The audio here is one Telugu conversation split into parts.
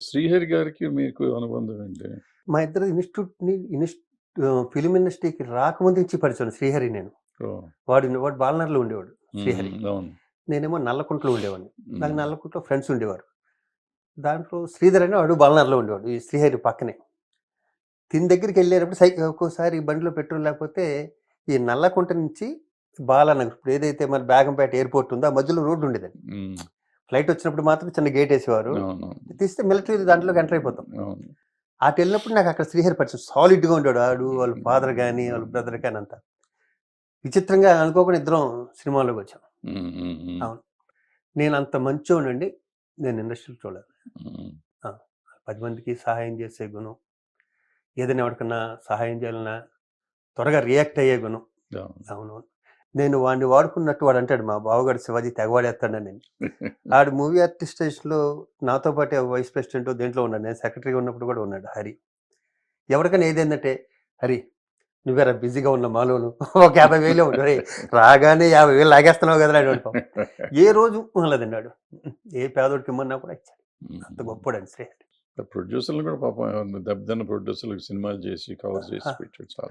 శ్రీహరి గారికి మీకు అనుబంధం ఏంటి? మా ఇద్దరు ఇన్స్టిట్యూట్ ఇన్స్ట్ ఫిలిం ఇండస్ట్రీకి రాకముందు నుంచి పరిచయం శ్రీహరి నేను. వాడు వాడు బాలనర్లో ఉండేవాడు శ్రీహరి. నేనేమో నల్లకుంటలో ఉండేవాడిని. నాకు నల్లకుంటలో ఫ్రెండ్స్ ఉండేవారు. దాంట్లో శ్రీధర్ అని వాడు బాలనర్లో ఉండేవాడు ఈ శ్రీహరి పక్కనే. తిని దగ్గరికి వెళ్ళేటప్పుడు సై ఒక్కోసారి బండిలో పెట్రోల్ లేకపోతే ఈ నల్లకుంట నుంచి బాలానగర్ ఇప్పుడు ఏదైతే మన బేగంపేట ఎయిర్పోర్ట్ ఉందో ఆ మధ్యలో రోడ్డు ఉండేదండి. ఫ్లైట్ వచ్చినప్పుడు మాత్రం చిన్న గేట్ వేసేవారు. తీస్తే మిలిటరీ దాంట్లోకి ఎంటర్ అయిపోతాం. అటు వెళ్ళినప్పుడు నాకు అక్కడ శ్రీహరి పరిచయం సాలిడ్గా ఉండేవాడు ఆడు వాళ్ళ ఫాదర్ కానీ వాళ్ళ బ్రదర్ కానీ అంతా. విచిత్రంగా అనుకోకుండా ఇద్దరం సినిమాలోకి వచ్చాం. అవును. నేను అంత మంచోనండి నేను ఇండస్ట్రీలో చూడలేదు. పది మందికి సహాయం చేసే గుణం ఏదైనా ఎవరికన్నా సహాయం చేయాలన్నా త్వరగా రియాక్ట్ అయ్యే గుణం. అవును. నేను వాడిని వాడుకున్నట్టు వాడు అంటాడు మా బావగాడు శివాజీ తెగవాడేస్తాడు నేను. ఆడు మూవీ ఆర్టిస్టేషన్లో నాతో పాటు వైస్ ప్రెసిడెంట్ దేంట్లో ఉన్నాడు నేను సెక్రటరీగా ఉన్నప్పుడు కూడా ఉన్నాడు హరి. ఎవరికైనా ఏదైందంటే హరి నువ్వేరా బిజీగా ఉన్న మాలోను ఒక యాభై వేలు రే రాగానే యాభై వేలు లాగేస్తున్నావు కదా అడు ఏ రోజు వాడు ఏ పేదోడికి ఇమ్మన్నా కూడా ఇచ్చాడు. అంత గొప్పడండి శ్రీ ప్రొడ్యూసర్లు కూడా పాపం దెబ్బతిన్న ప్రొడ్యూసర్లకు సినిమాలు చేసి కవర్ చేసి. పెట్టాడు చాలా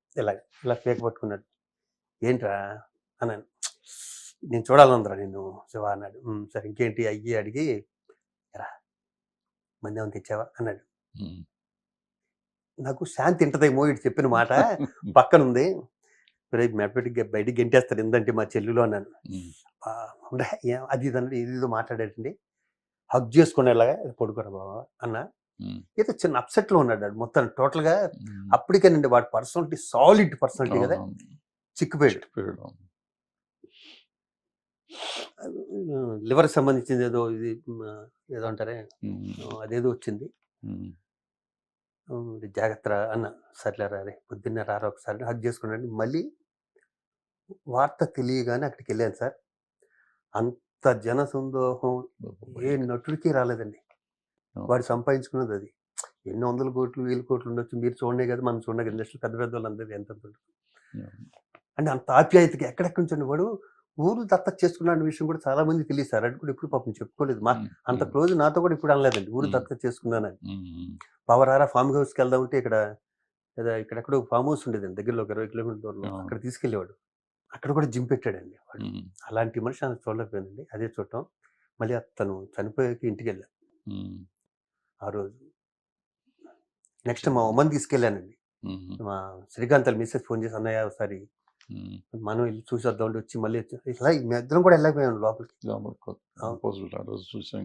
ఇలా ఇలా కేక పట్టుకున్నాడు. ఏంట్రా? అన్నాను. నేను చూడాలందరా నిన్ను శివ అన్నాడు. "ఉమ్, సరే ఇంకేంటి? అయ్యి అడిగి రా మంది ఏమైనా తెచ్చావా? అన్నాడు. నాకు శాంతి ఇంటదేమో ఇటు చెప్పిన మాట. పక్కన ఉంది రేపు మెడపెట్టి బయటికి గెంటేస్తారు ఏందంటే మా చెల్లులో అన్నాను. ఉమ్, "ఆ, ఉండే, ఏ- అది ఇది అన్నాడు. ఇది మాట్లాడాడండి. హక్ చేసుకునేలాగా పడుకోరా బాబా అన్న. ఏదో చిన్న upset లో ఉన్నాడు. మొత్తం టోటల్గా. అప్పటికేనండి వాడి పర్సనాలిటీ సాలిడ్ పర్సనాలిటీ కదా. చిక్కిపోయాడు. లివర్ సంబంధించింది ఏదో ఇది ఏదో అంటారే అదేదో వచ్చింది. జాగ్రత్త అన్న సర్లే రా పొద్దున్నే రారా ఒకసారి హక్ చేసుకున్నాడు మళ్ళీ వార్త తెలియగానే అక్కడికి వెళ్ళాను సార్. అంత జన సందోహం ఏ నటుడికి రాలేదండి. వాడు సంపాదించుకున్నది అది. ఎన్ని వందల కోట్లు వేల కోట్లు ఉండొచ్చు. మీరు చూడనే కదా మనం చూడగా ఇండస్ట్రీ పెద్ద పెద్ద వాళ్ళందరూ ఎంత. అంటే అంత ఆప్యాయతకి ఎక్కడెక్కడి నుంచి వాడు ఊరు దత్తత చేసుకున్న విషయం కూడా చాలా మంది తెలియదు సార్. అది కూడా ఎప్పుడు పాపం చెప్పుకోలేదు. మా అంత క్లోజ్ నాతో కూడా ఇప్పుడు అనలేదండి. ఊరు మ్మ్. దత్తత చేసుకున్నానని. ఉమ్, పవరారా ఫామ్ హౌస్కి వెళ్దాం అంటే ఇక్కడ ఏదో ఇక్కడెక్కడో ఫామ్ హౌస్ ఉండేదండి. దగ్గరలో ఒక ఇరవై కిలోమీటర్ దూరంలో. అక్కడ తీసుకెళ్ళేవాడు. అక్కడ కూడా జిమ్ పెట్టాడండి వాడు. అలాంటి మనిషి ఆయన చూడలేకపోయానండి. అదే చూడటం. మళ్ళీ అతను చనిపోయాక ఇంటికి వెళ్ళాను. ఆ రోజు. నెక్స్ట్ మా ఉమ్మని తీసుకెళ్ళానండి. మా శ్రీకాంత్ వాళ్ళ మిస్సెస్ ఫోన్ చేసి అన్నయ్య ఒకసారి. మనం వెళ్ళి చూసేద్దాం అంటే వచ్చి మళ్ళీ మీ ఇద్దరం కూడా వెళ్ళకపోయాను లోపలికి. చూసాం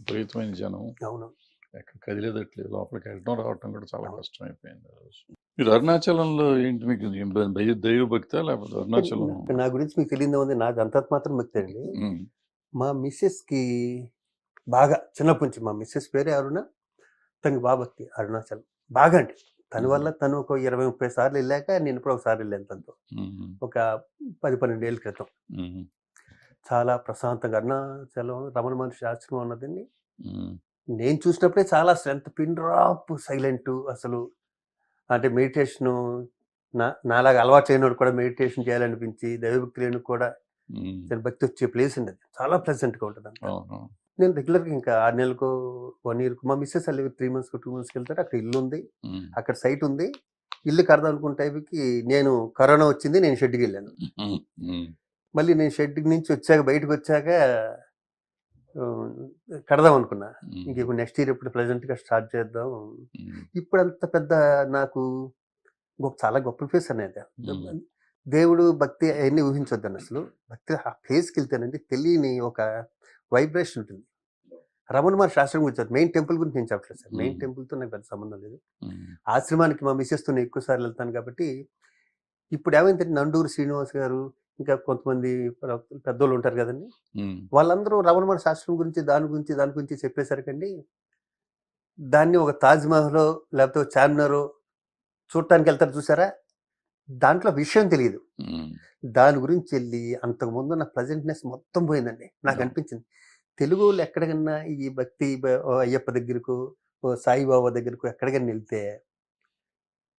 విపరీతమైన జనం. అవును. ఎక్కడ కదిలేదట్లేదు. లోపలికి వెళ్ళడం రావటం కూడా చాలా. కష్టం అయిపోయింది మీరు అరుణాచలంలో ఏంటి మీకు దైవ భక్త లేకపోతే అరుణాచలం? నా- గురించి మీకు తెలియదు ఉంది నాది అంతంత మాత్రం భక్తి అండి. మా మిస్సెస్కి బాగా చిన్నప్పటి నుంచి మా మిస్సెస్ పేరే అరుణ తనకి బాగా భక్తి అరుణాచలం. బాగా అండి తన వల్ల తను ఒక ఇరవై ముప్పై సార్లు వెళ్ళాక నేను ఇప్పుడు ఒకసారి వెళ్ళాను తనతో. ఒక పది పన్నెండు ఏళ్ళ క్రితం చాలా ప్రశాంతంగా అరుణాచలం రమణ మహర్షి ఆశ్రమం ఉన్నదండి. నేను చూసినప్పుడే చాలా స్ట్రెంత్ పిన్ డ్రాప్ సైలెంట్ అసలు. అంటే మెడిటేషన్ నా నాలాగా అలవాటు చేయనోడు కూడా మెడిటేషన్ చేయాలనిపించి దైవభక్తి లేని కూడా భక్తి వచ్చే ప్లేస్ అండి అది. చాలా ప్లెజెంట్గా ఉంటుంది నేను రెగ్యులర్గా ఇంకా ఆరు నెలలకు వన్ ఇయర్కు మా మిస్సెస్ అల్లి త్రీ మంత్స్కి టూ మంత్స్కి వెళ్తారు అక్కడ ఇల్లు ఉంది. అక్కడ సైట్ ఉంది. ఇల్లు కడదాం అనుకున్న టైంకి నేను కరోనా వచ్చింది నేను షెడ్కి వెళ్ళాను. మళ్ళీ నేను షెడ్ నుంచి వచ్చాక బయటకు వచ్చాక కడదాం అనుకున్నా ఇంక ఇప్పుడు నెక్స్ట్ ఇయర్ ఇప్పుడు ప్రెసెంట్గా స్టార్ట్ చేద్దాం. ఇప్పుడు అంత పెద్ద నాకు గొప్ప చాలా గొప్ప ప్లేస్ అనేది. దేవుడు భక్తి అవన్నీ ఊహించొద్దండి అసలు. భక్తి ఆ ప్లేస్కి వెళ్తేనండి తెలియని ఒక వైబ్రేషన్ ఉంటుంది. రమణ మహర్షి ఆశ్రమం గురించి మెయిన్ టెంపుల్ గురించి నేను చెప్పలేదు సార్. మెయిన్. టెంపుల్తో నాకు పెద్ద సంబంధం లేదు. ఆశ్రమానికి మా మిస్సెస్తో నేను ఎక్కువ సార్లు వెళ్తాను కాబట్టి ఇప్పుడు ఏమైందంటే నండూరు శ్రీనివాస్ గారు ఇంకా కొంతమంది పెద్దోళ్ళు ఉంటారు కదండి. వాళ్ళందరూ రమణమణ శాస్త్రం గురించి దాని గురించి దాని గురించి చెప్పేసరికండి దాన్ని ఒక తాజ్ మహల్ లేకపోతే చార్మినార్ చూడటానికి వెళ్తారు చూసారా? దాంట్లో విషయం తెలియదు దాని గురించి వెళ్ళి అంతకుముందు నా ప్రజెంట్నెస్ మొత్తం పోయిందండి. నాకు. అనిపించింది. తెలుగు వాళ్ళు ఎక్కడికన్నా ఈ భక్తి ఓ అయ్యప్ప దగ్గరకు ఓ సాయిబాబా దగ్గరకు ఎక్కడికైనా వెళ్తే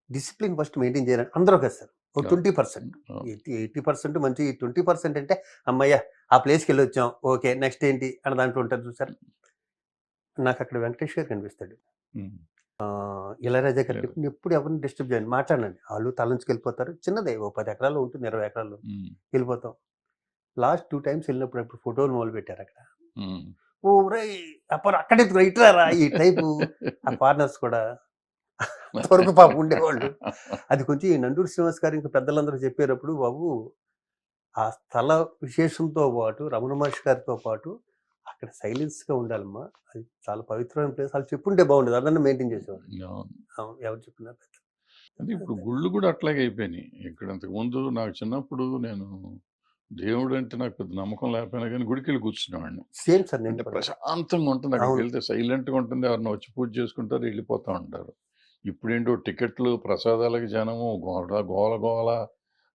డిసిప్లిన్ ఫస్ట్ మెయింటైన్ చేయాలని అందరూ కదా సార్ అవును. Twenty percent. Eighty eighty percent మంచి ట్వంటీ పర్సెంట్ అంటే అమ్మయ్య ఆ ప్లేస్కి వెళ్ళి వచ్చాం ఓకే నెక్స్ట్ ఏంటి? అని దాంట్లో ఉంటారు చూసారు? నాకు అక్కడ వెంకటేష్ గారు కనిపిస్తాడు. ఇళరాజా గారు. ఎప్పుడు ఎవరిని డిస్టర్బ్ చేయండి మాట్లాడండి. వాళ్ళు తలంచుకు వెళ్ళిపోతారు. చిన్నదే. ఓ పది ఎకరాలు ఉంటుంది ఇరవై ఎకరాలు వెళ్ళిపోతాం. లాస్ట్ టూ టైమ్స్ వెళ్ళినప్పుడు అప్పుడు ఫోటోలు మొదలు పెట్టారు అక్కడ. ఓ రై అప్పుడు అక్కడే ఇట్లారా ఈ టైపు. ఆ ఫారినర్స్ కూడా అంతవరకు పాపం ఉండేవాళ్ళు. అది కొంచెం ఈ నండూరు శ్రీనివాస్ గారు ఇంకా పెద్దలందరూ చెప్పేటప్పుడు బాబు ఆ స్థల విశేషంతో పాటు రమణ మహర్షి గారితో పాటు అక్కడ సైలెన్స్గా ఉండాలమ్మా. అది చాలా పవిత్రమైన ప్లేస్. వాళ్ళు చెప్పుంటే బాగుండేది. అదన్నా మెయింటైన్ చేసేవాళ్ళు. ఎవరు చెప్పినారు అంటే ఇప్పుడు గుళ్ళు కూడా అట్లాగే అయిపోయినాయి. ఇక్కడ అంతకు ముందు నాకు చిన్నప్పుడు నేను దేవుడు అంటే నాకు పెద్ద నమ్మకం లేకపోయినా కానీ గుడికి వెళ్ళి కూర్చునేవాడిని. సేమ్ సార్ నేను అంటే. ప్రశాంతంగా ఉంటుంది. అక్కడికి. వెళ్తే సైలెంట్గా ఉంటుంది. ఎవరిని వచ్చి పూజ చేసుకుంటారు వెళ్ళిపోతా ఉంటారు. ఇప్పుడేంటో టికెట్లు ప్రసాదాలకి జనము గోడ గోల గోల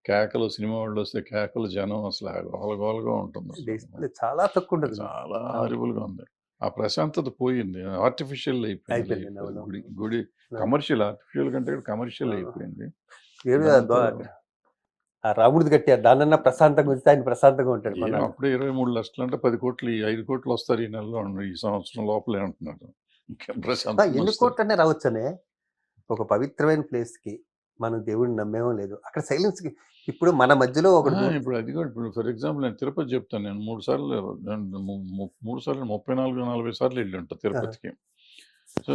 కేకలు సినిమా వాళ్ళు వస్తే కేకలు జనం అసలు ఆ గోల గోలగా ఉంటుంది. డిస్ప్లే చాలా తక్కువ ఉంటుంది చాలా హారిబుల్గా ఉంది ఆ ప్రశాంతత పోయింది ఆర్టిఫిషియల్ అయిపోయింది. గుడి గుడి కమర్షియల్ ఆర్టిఫిషియల్ కంటే కమర్షియల్. అయిపోయింది ఆ రాముడిది కట్టారు దానన్నా ప్రశాంతంగా ఉంచితే ఆయన ప్రశాంతంగా ఉంటాడు అప్పుడే ఇరవై మూడు లక్షలు అంటే పది కోట్లు ఈ ఐదు కోట్లు వస్తారు ఈ నెలలో. ఈ సంవత్సరం లోపలే అంటున్నారు ఎన్ని వస్తారు. కోట్లనే రావచ్చనే ఒక పవిత్రమైన ప్లేస్కి మనం దేవుడిని నమ్మేమో లేదు. అక్కడ సైలెన్స్ ఇప్పుడు మన మధ్యలో ఒకడు ఆ, ఇప్పుడు అది కూడా ఇప్పుడు ఫర్ ఎగ్జాంపుల్ నేను తిరుపతి చెప్తాను. నేను మూడు సార్లు మూడు సార్లు ముప్పై నాలుగు నలభై సార్లు వెళ్ళి ఉంటా తిరుపతికి. సో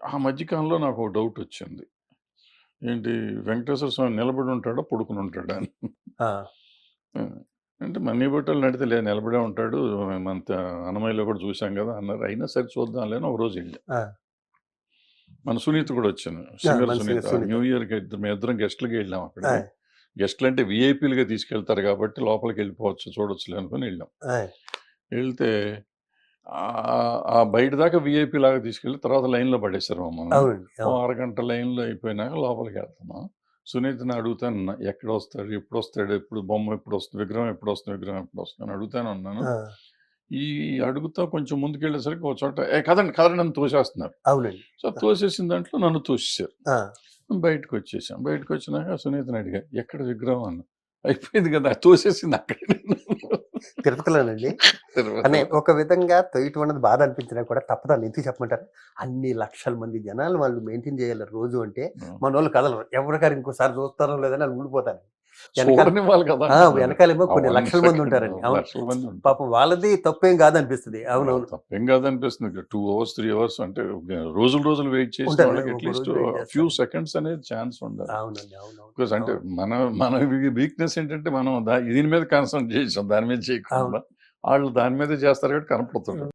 ఆ మధ్యకాలంలో నాకు ఒక డౌట్ వచ్చింది. ఏంటి వెంకటేశ్వర స్వామి నిలబడి ఉంటాడా? పడుకుని ఉంటాడా? అని. అంటే మనీ బట్టలు నడితే లేదు నిలబడే ఉంటాడు. మన అన్నమయ్యలో కూడా చూసాం కదా అన్నారు. అయినా సరే చూద్దాం లేని ఒక రోజు వెళ్ళి. మన సునీత కూడా వచ్చాను. సింగర్ సునీత. న్యూ ఇయర్కి ఇద్దరు మేము ఇద్దరం గెస్ట్లకి వెళ్ళాం అక్కడ గెస్ట్లు అంటే విఐపీలుగా తీసుకెళ్తారు కాబట్టి లోపలికి వెళ్ళిపోవచ్చు చూడొచ్చులే అనుకుని వెళ్ళాం. వెళ్తే ఆ- ఆ బయట దాకా విఐపీ లాగా తీసుకెళ్ళి తర్వాత లైన్లో పడేశారు మమ్మల్ని. అరగంట లైన్లో అయిపోయినాక లోపలికి వెళ్తున్నాం సునీతని అడుగుతాను "నా- ఎక్కడ వస్తాడు? ఎప్పుడు వస్తాడు? ఎప్పుడు బొమ్మ ఎప్పుడు వస్తుంది? విగ్రహం ఎప్పుడు వస్తుంది? విగ్రహం ఎప్పుడు వస్తుంది? అని అడుగుతాను అన్నాను ఈ అడుగుతా కొంచెం ముందుకెళ్ళేసరికి ఒక చోట ఏ కదండి కదండి నన్ను తోసేస్తున్నారు. అవునండి. సో తోసేసిన దాంట్లో నన్ను తోసేశారు. ఆ, బయటకు వచ్చేసాం బయటకు వచ్చినాక సునీతని అడిగా ఎక్కడ విగ్రహం? అన్న. అయిపోయింది కదా తోసేసింది అక్కడ తిరుపతిలోనండి. అనే ఒక విధంగా తొయ్యటం అన్నది బాధ అనిపించినా కూడా తప్పదని ఎందుకు చెప్పమంటారు? అన్ని లక్షల మంది జనాలు వాళ్ళు మెయింటైన్ చేయాలి రోజు అంటే మన వాళ్ళు కదలరు. ఎవరికారు ఇంకోసారి చూస్తారో లేదని వాళ్ళు ఊడిపోతారు. వెనకాల వెనకాలేమో కొన్ని లక్షల మంది ఉంటారండి. అవును. పాపం వాళ్ళది తప్పేం కాదనిపిస్తుంది. అవునవును. తప్పేం కాదనిపిస్తుంది. టూ అవర్స్ త్రీ అవర్స్ అంటే రోజులు రోజులు వెయిట్ చేసిన ఉంటారు, వాళ్ళకి అట్లీస్ట్ ఫ్యూ. సెకండ్స్ అనేది ఛాన్స్ ఉండాలి. అవునండి బికాస్ అంటే మన మన వీక్నెస్ ఏంటంటే మనం దీని మీద కాన్సన్ట్రేట్ చేసాం. దాని మీద చేయకుండా వాళ్ళు దాని మీద చేస్తారు కాబట్టి కనపడుతుంది